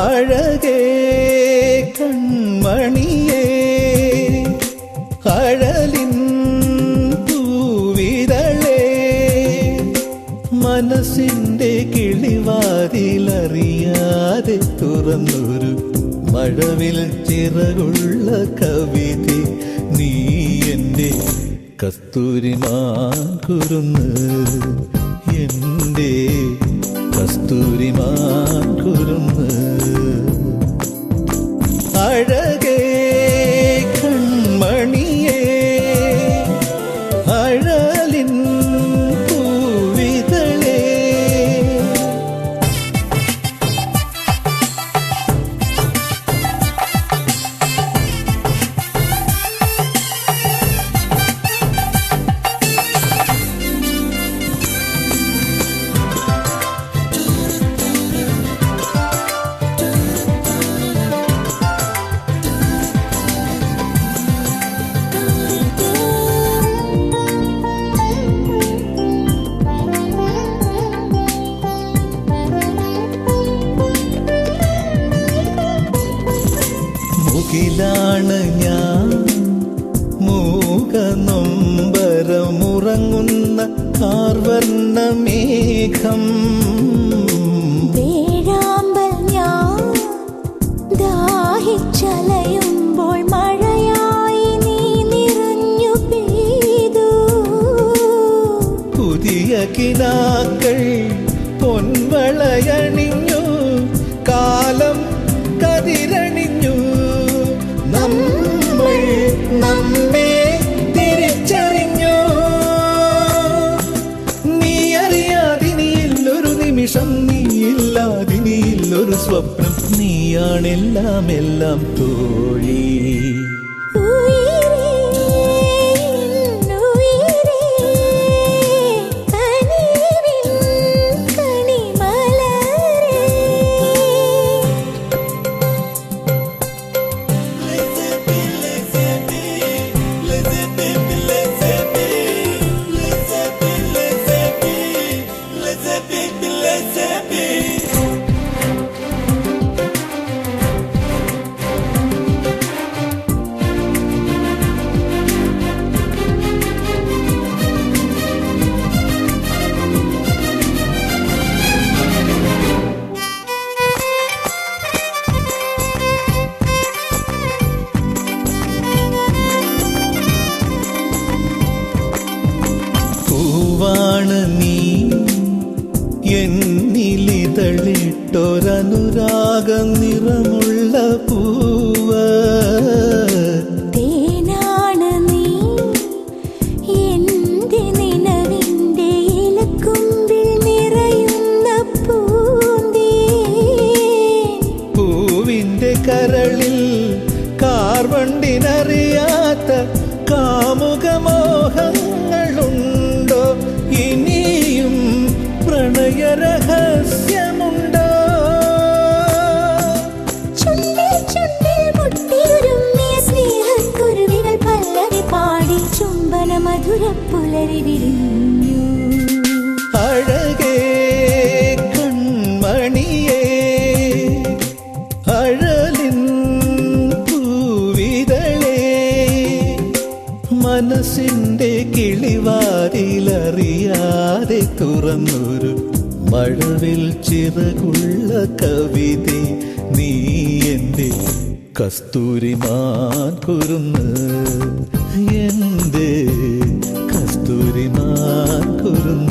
അഴകേ കൺമണിയേ കഴലിൻ പൂവിതളേ മനസ്സിന്റെ കിളിവാതിലറിയാതെ തുറന്നൊരു മഴവിൽ ചിറകുള്ള കവിത നീ എന്റെ കസ്തൂരി മാറുന്നു എന്റെ മുകിലാണ് ഞാൻ. മൂകനൊമ്പരമുറങ്ങുന്ന കാർവർണ മേഘം വേഴാമ്പൽ ഞാൻ ദാഹിച്ചലയുമ്പോൾ മഴയായി നീ നിറഞ്ഞു പെയ്തു. പുതിയ കിനാക്കൾ പൊൻവളയണിഞ്ഞു നീയാണെല്ലാം എല്ലാം തോഴി നീ. എന്നിലിതളിട്ടൊരനുരാഗ നിറമുള്ള മനസ്സിന്റെ കിളിവാതിലറിയാതെ തുറന്നൊരു മഴവിൽ ചിറകുള്ള കവിത നീ എന്റെ കസ്തൂരിമാൻ കുരുന്ന്. എന്റെ കസ്തൂരിമാൻ കുരുന്ന്.